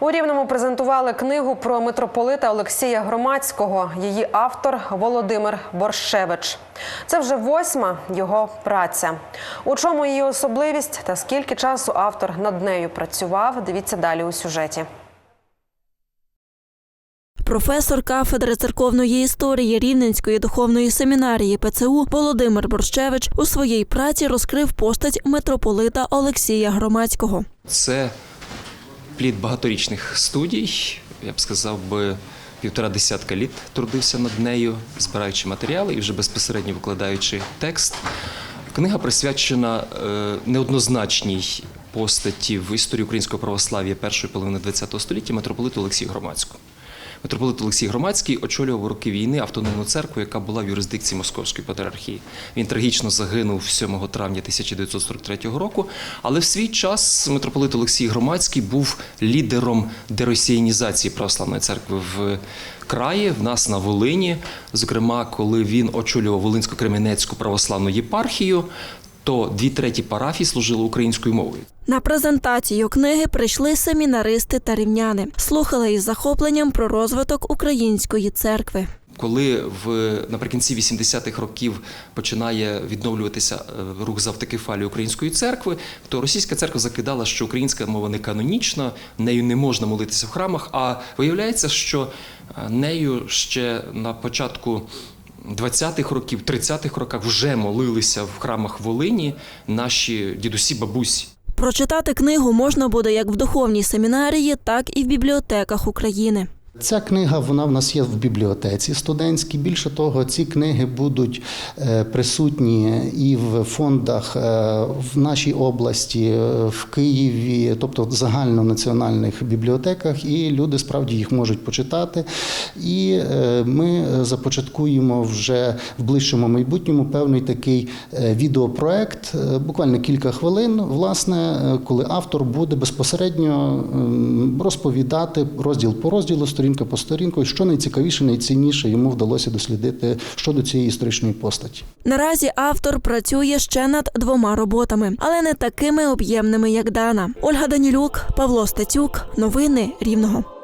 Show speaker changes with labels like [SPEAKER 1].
[SPEAKER 1] У Рівному презентували книгу про митрополита Олексія Громадського. Її автор Володимир Борщевич. Це вже восьма його праця. У чому її особливість та скільки часу автор над нею працював? Дивіться далі у сюжеті.
[SPEAKER 2] Професор кафедри церковної історії Рівненської духовної семінарії ПЦУ Володимир Борщевич у своїй праці розкрив постать митрополита Олексія Громадського.
[SPEAKER 3] Це плід багаторічних студій. Я б сказав би півтора десятка літ трудився над нею, збираючи матеріали і вже безпосередньо викладаючи текст. Книга присвячена е, неоднозначній постаті в історії українського православ'я першої половини ХХ століття митрополиту Олексію Громадському. Митрополит Олексій Громадський очолював роки війни автономну церкву, яка була в юрисдикції Московської патріархії. Він трагічно загинув 7 травня 1943 року. Але в свій час митрополит Олексій Громадський був лідером деросіянізації православної церкви в краї, в нас на Волині. Зокрема, коли він очолював Волинсько-Кременецьку православну єпархію, то дві треті парафії служили українською мовою.
[SPEAKER 2] На презентацію книги прийшли семінаристи та рівняни, слухали із захопленням про розвиток української церкви.
[SPEAKER 3] Коли в наприкінці 80-х років починає відновлюватися е, рух за автокефалію української церкви, то російська церква закидала, що українська мова не канонічна, нею не можна молитися в храмах. А виявляється, що е, нею ще на початку 20-х років, 30-х роках вже молилися в храмах Волині наші дідусі бабусі.
[SPEAKER 2] Прочитати книгу можна буде як в духовній семінарії, так і в бібліотеках України.
[SPEAKER 4] Ця книга вона в нас є в бібліотеці студентській. Більше того, ці книги будуть е, присутні і в фондах е, в нашій області, е, в Києві, тобто в загальнонаціональних бібліотеках, і люди справді їх можуть почитати. І ми започаткуємо вже в ближчому майбутньому певний такий відеопроект, буквально кілька хвилин, власне, коли автор буде безпосередньо розповідати розділ по розділу, сторінка по сторінку, що найцікавіше, найцінніше йому вдалося дослідити щодо цієї історичної постаті.
[SPEAKER 2] Наразі автор працює ще над двома роботами, але не такими об'ємними, як Дана. Ольга Данілюк, Павло Стецюк. Новини Рівного.